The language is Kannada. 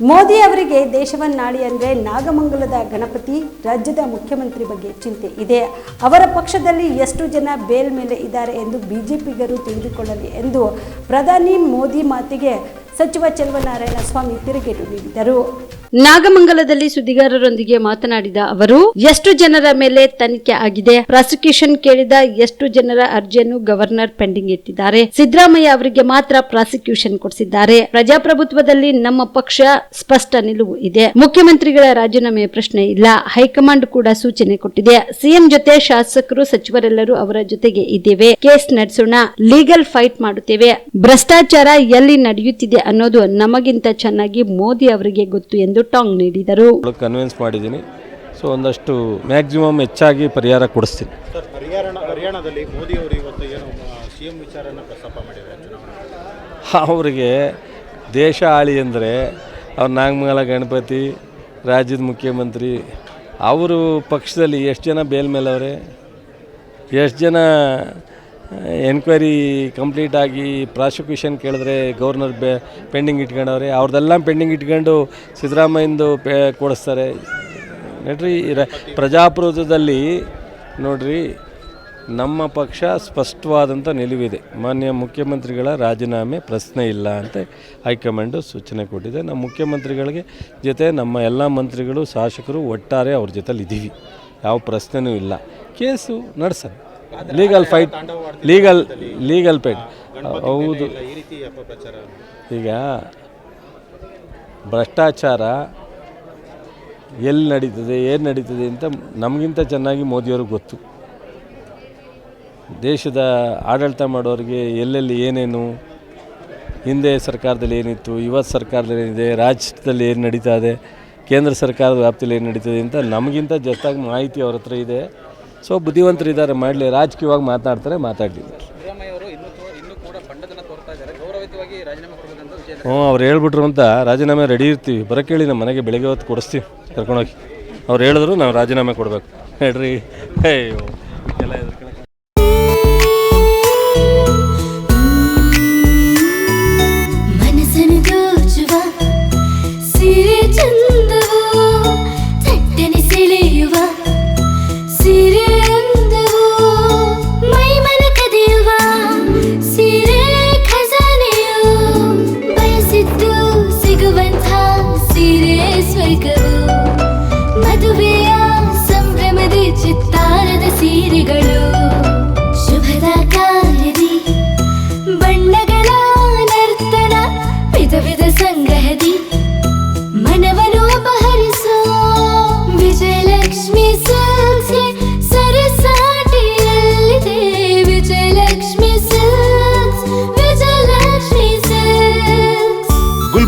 ಮೋದಿ ಅವರಿಗೆ ದೇಶವನ್ನಾಳಿ ಅಂದರೆ ನಾಗಮಂಗಲದ ಗಣಪತಿ, ರಾಜ್ಯದ ಮುಖ್ಯಮಂತ್ರಿ ಬಗ್ಗೆ ಚಿಂತೆ ಇದೆ. ಅವರ ಪಕ್ಷದಲ್ಲಿ ಎಷ್ಟು ಜನ ಬೇಲ್ ಮೇಲೆ ಇದ್ದಾರೆ ಎಂದು ಬಿಜೆಪಿಗರು ತಿಳಿದುಕೊಳ್ಳಲಿ ಎಂದು ಪ್ರಧಾನಿ ಮೋದಿ ಮಾತಿಗೆ ಸಚಿವ ಚೆಲುವನಾರಾಯಣ ಸ್ವಾಮಿ ತಿರುಗೇಟು ನೀಡಿದರು. ನಾಗಮಂಗಲದಲ್ಲಿ ಸುದ್ದಿಗಾರರೊಂದಿಗೆ ಮಾತನಾಡಿದ ಅವರು, ಎಷ್ಟು ಜನರ ಮೇಲೆ ತನಿಖೆ ಆಗಿದೆ? ಪ್ರಾಸಿಕ್ಯೂಷನ್ ಕೇಳಿದ ಎಷ್ಟು ಜನರ ಅರ್ಜಿಯನ್ನು ಗವರ್ನರ್ ಪೆಂಡಿಂಗ್ ಇಟ್ಟಿದ್ದಾರೆ ಸಿದ್ದರಾಮಯ್ಯ ಅವರಿಗೆ ಮಾತ್ರ ಪ್ರಾಸಿಕ್ಯೂಷನ್ ಕೊಡಿಸಿದ್ದಾರೆ. ಪ್ರಜಾಪ್ರಭುತ್ವದಲ್ಲಿ ನಮ್ಮ ಪಕ್ಷ ಸ್ಪಷ್ಟ ನಿಲುವು ಇದೆ. ಮುಖ್ಯಮಂತ್ರಿಗಳ ರಾಜೀನಾಮೆ ಪ್ರಶ್ನೆ ಇಲ್ಲ. ಹೈಕಮಾಂಡ್ ಕೂಡ ಸೂಚನೆ ಕೊಟ್ಟಿದೆ. ಸಿಎಂ ಜೊತೆ ಶಾಸಕರು, ಸಚಿವರೆಲ್ಲರೂ ಅವರ ಜೊತೆಗೆ ಇದ್ದೇವೆ. ಕೇಸ್ ನಡೆಸೋಣ. ಲೀಗಲ್ ಫೈಟ್ ಮಾಡುತ್ತೇವೆ. ಭ್ರಷ್ಟಾಚಾರ ಎಲ್ಲಿ ನಡೆಯುತ್ತಿದೆ ಅನ್ನೋದು ನಮಗಿಂತ ಚೆನ್ನಾಗಿ ಮೋದಿ ಅವರಿಗೆ ಗೊತ್ತು ಎಂದು ಟಾಂಗ್ ನೀಡಿದರು. ಕನ್ವಿನ್ಸ್ ಮಾಡಿದ್ದೀನಿ. ಸೊ ಒಂದಷ್ಟು ಮ್ಯಾಕ್ಸಿಮಮ್ ಹೆಚ್ಚಾಗಿ ಪರಿಹಾರ ಕೊಡಿಸ್ತೀನಿ. ಸರ್ ಹರಿಯಾಣ ಹರಿಯಾಣದಲ್ಲಿ ಮೋದಿ ಅವರು ಇವತ್ತು ಏನು ಸಿ ಎಂ ವಿಚಾರನ ಪ್ರಸ್ತಾಪ ಮಾಡಿದ್ದಾರೆ ಚುನಾವಣೆ ಅವರಿಗೆ ದೇಶ ಆಳಿ ಅಂದರೆ ಅವ್ರು ನಾಗಮಂಗಲ ಗಣಪತಿ ರಾಜ್ಯದ ಮುಖ್ಯಮಂತ್ರಿ ಅವರು ಪಕ್ಷದಲ್ಲಿ ಎಷ್ಟು ಜನ ಬೇಲ್ ಮೇಲೆ ಅವರೇ? ಎಷ್ಟು ಜನ ಎನ್ಕ್ವೈರಿ ಕಂಪ್ಲೀಟ್ ಆಗಿ ಪ್ರಾಸಿಕ್ಯೂಷನ್ ಕೇಳಿದ್ರೆ ಗವರ್ನರ್ ಬೆ ಪೆಂಡಿಂಗ್ ಇಟ್ಕೊಂಡವ್ರೆ ಅವ್ರದ್ದೆಲ್ಲ ಪೆಂಡಿಂಗ್ ಇಟ್ಕೊಂಡು ಸಿದ್ದರಾಮಯ್ಯಂದು ಪೇ, ಕೊಡಿಸ್ತಾರೆ. ನೋಡ್ರಿ ಪ್ರಜಾಪ್ರಭುತ್ವದಲ್ಲಿ ನೋಡ್ರಿ, ನಮ್ಮ ಪಕ್ಷ ಸ್ಪಷ್ಟವಾದಂಥ ನಿಲುವಿದೆ. ಮಾನ್ಯ ಮುಖ್ಯಮಂತ್ರಿಗಳ ರಾಜೀನಾಮೆ ಪ್ರಶ್ನೆ ಇಲ್ಲ ಅಂತ ಹೈಕಮಾಂಡು ಸೂಚನೆ ಕೊಟ್ಟಿದೆ. ನಮ್ಮ ಮುಖ್ಯಮಂತ್ರಿಗಳಿಗೆ ಜೊತೆ ನಮ್ಮ ಎಲ್ಲ ಮಂತ್ರಿಗಳು, ಶಾಸಕರು ಒಟ್ಟಾರೆ ಅವ್ರ ಜೊತೆಲಿ ಇದ್ದೀವಿ ಯಾವ ಪ್ರಶ್ನೆನೂ ಇಲ್ಲ. Case ನಡೆಸೋಣ legal fight legal legal fight ಹೌದು. ಈಗ ಭ್ರಷ್ಟಾಚಾರ ಎಲ್ಲಿ ನಡೀತದೆ ಏನು ನಡೀತದೆ ಅಂತ ನಮಗಿಂತ ಚೆನ್ನಾಗಿ ಮೋದಿಯವ್ರಿಗೆ ಗೊತ್ತು. ದೇಶದ ಆಡಳಿತ ಮಾಡೋರಿಗೆ ಎಲ್ಲೆಲ್ಲಿ ಏನೇನು ಹಿಂದೆ ಸರ್ಕಾರದಲ್ಲಿ ಏನಿತ್ತು ಇವತ್ತು ಸರ್ಕಾರದಲ್ಲಿ ಏನಿದೆ ರಾಜ್ಯದಲ್ಲಿ ಏನು ನಡೀತಾ ಇದೆ ಕೇಂದ್ರ ಸರ್ಕಾರದ ವ್ಯಾಪ್ತಿಯಲ್ಲಿ ಏನು ನಡೀತದೆ ಅಂತ ನಮಗಿಂತ ಜೊತೆಗೆ ಮಾಹಿತಿ ಅವ್ರ ಹತ್ರ ಇದೆ. ಸೊ ಬುದ್ಧಿವಂತರು ಇದ್ದಾರೆ. ಮಾಡಲಿ ರಾಜಕೀಯವಾಗಿ ಮಾತನಾಡ್ತಾರೆ ಮಾತಾಡಲಿ ಹ್ಞೂ ಅವ್ರು ಹೇಳ್ಬಿಟ್ರು ಅಂತ ರಾಜೀನಾಮೆ ರೆಡಿ ಇರ್ತೀವಿ. ಬರೋಕ್ಕೇಳಿ ನಮ್ಮ ಮನೆಗೆ ಬೆಳಗ್ಗೆ ಹೊತ್ತು ಕೊಡಿಸ್ತೀವಿ. ಕರ್ಕೊಂಡೋಗಿ. ಅವ್ರು ಹೇಳಿದ್ರು ನಾವು ರಾಜೀನಾಮೆ ಕೊಡಬೇಕು. ಹೇಳ್ರಿ. ಅಯ್ಯೋ ಎಲ್ಲ